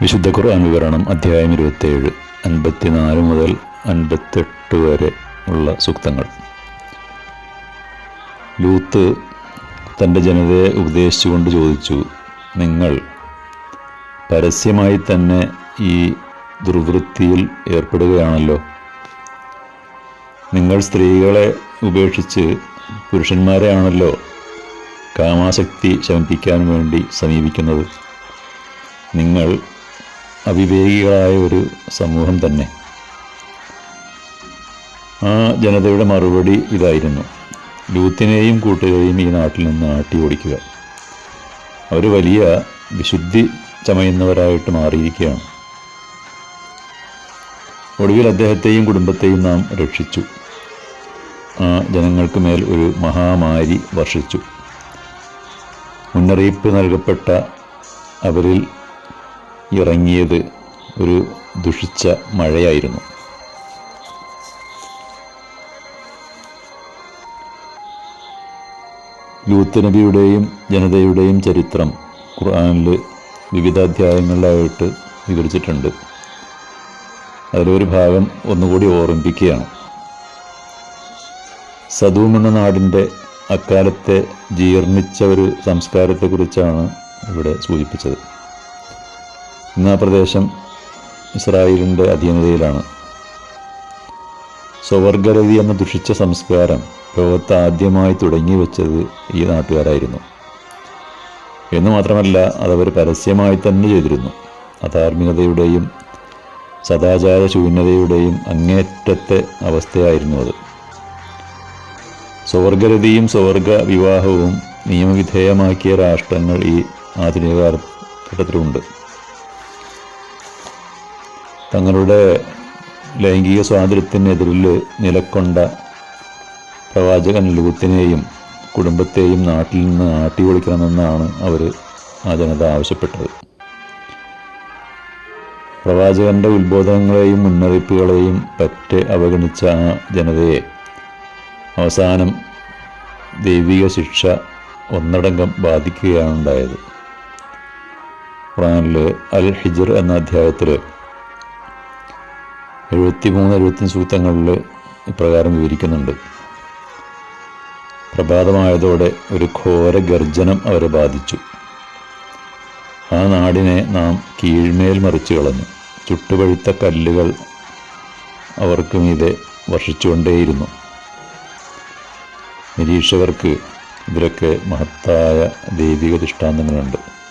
വിശുദ്ധ ഖുർആൻ വിവരണം അധ്യായം ഇരുപത്തേഴ് അൻപത്തിനാല് മുതൽ അൻപത്തെട്ട് വരെ ഉള്ള സൂക്തങ്ങൾ. ലൂത്ത് തന്റെ ജനതയെ ഉപദേശിച്ചുകൊണ്ട് ചോദിച്ചു നിങ്ങൾ പരസ്യമായി തന്നെ ഈ ദുർവൃത്തിയിൽ ഏർപ്പെടുകയാണല്ലോ? നിങ്ങൾ സ്ത്രീകളെ ഉപേക്ഷിച്ച് പുരുഷന്മാരെയാണല്ലോ കാമാശക്തി ശമിപ്പിക്കാൻ വേണ്ടി സമീപിക്കുന്നത്. നിങ്ങൾ അവിവേകികളായ ഒരു സമൂഹം തന്നെ. ആ ജനതയുടെ മറുപടി ഇതായിരുന്നു. ലൂത്തിനെയും കൂട്ടുകയും ഈ നാട്ടിൽ നിന്ന് ആട്ടി ഓടിക്കുക. അവർ വലിയ വിശുദ്ധി ചമയുന്നവരായിട്ട് മാറിയിരിക്കുകയാണ്. ഒടുവിൽ അദ്ദേഹത്തെയും കുടുംബത്തെയും നാം രക്ഷിച്ചു. ആ ജനങ്ങൾക്ക് മേൽ ഒരു മഹാമാരി വർഷിച്ചു. മുന്നറിയിപ്പ് നൽകപ്പെട്ട അവരിൽ ഇറങ്ങിയത് ഒരു ദുഷിച്ച മഴയായിരുന്നു. ലൂത്ത് നബിയുടെയും ജനതയുടെയും ചരിത്രം ഖുർആാനിൽ വിവിധ അധ്യായങ്ങളിലായിട്ട് വിവരിച്ചിട്ടുണ്ട്. അതിലൊരു ഭാഗം ഒന്നുകൂടി ഓർമ്മിപ്പിക്കുകയാണ്. സദൂം നാടിന്റെ അക്കാലത്തെ ജീർണിച്ച ഒരു സംസ്കാരത്തെക്കുറിച്ചാണ് ഇവിടെ സൂചിപ്പിച്ചത്. ഇന്ന് ആ പ്രദേശം ഇസ്രായേലിന്റെ അധീനതയിലാണ്. സ്വവർഗരതി എന്ന ദുഷിച്ച സംസ്കാരം ലോകത്ത് ആദ്യമായി തുടങ്ങി വെച്ചത് ഈ നാട്ടുകാരായിരുന്നു. എന്ന് മാത്രമല്ല അതവർ പരസ്യമായി തന്നെ ചെയ്തിരുന്നു. അധാർമികതയുടെയും സദാചാര ശൂന്യതയുടെയും അങ്ങേറ്റത്തെ അവസ്ഥയായിരുന്നു അത്. സ്വർഗരതിയും സ്വർഗ വിവാഹവും നിയമവിധേയമാക്കിയ രാഷ്ട്രങ്ങൾ ഈ ആധുനിക കാലഘട്ടത്തിലുണ്ട്. തങ്ങളുടെ ലൈംഗിക സ്വാതന്ത്ര്യത്തിനെതിരിൽ നിലക്കൊണ്ട പ്രവാചകൻ ലൂത്തിനെയും കുടുംബത്തെയും നാട്ടിൽ നിന്ന് ആട്ടി ഓടിക്കണമെന്നാണ് അവർ ആ ജനത ആവശ്യപ്പെട്ടത്. പ്രവാചകന്റെ ഉത്ബോധനങ്ങളെയും മുന്നറിയിപ്പുകളെയും പറ്റെ അവഗണിച്ച ആ ജനതയെ അവസാനം ദൈവിക ശിക്ഷ ഒന്നടങ്കം ബാധിക്കുകയാണ് ഉണ്ടായത്. ഖുറാനിൽ അൽ ഹിജർ എന്ന അധ്യായത്തിൽ എഴുപത്തിമൂന്ന് എഴുപത്തി സൂക്തങ്ങളിൽ ഇപ്രകാരം വിവരിക്കുന്നുണ്ട്. പ്രഭാതമായതോടെ ഒരു ഘോര ഗർജനം അവരെ ബാധിച്ചു. ആ നാടിനെ നാം കീഴ്മേൽ മറിച്ചു കളഞ്ഞു. ചുട്ടുപഴുത്ത കല്ലുകൾ അവർക്ക് മീതെ വർഷിച്ചുകൊണ്ടേയിരുന്നു. നിരീക്ഷകർക്ക് ഇതിലൊക്കെ മഹത്തായ ദൈവിക ദൃഷ്ടാന്തങ്ങളുണ്ട്.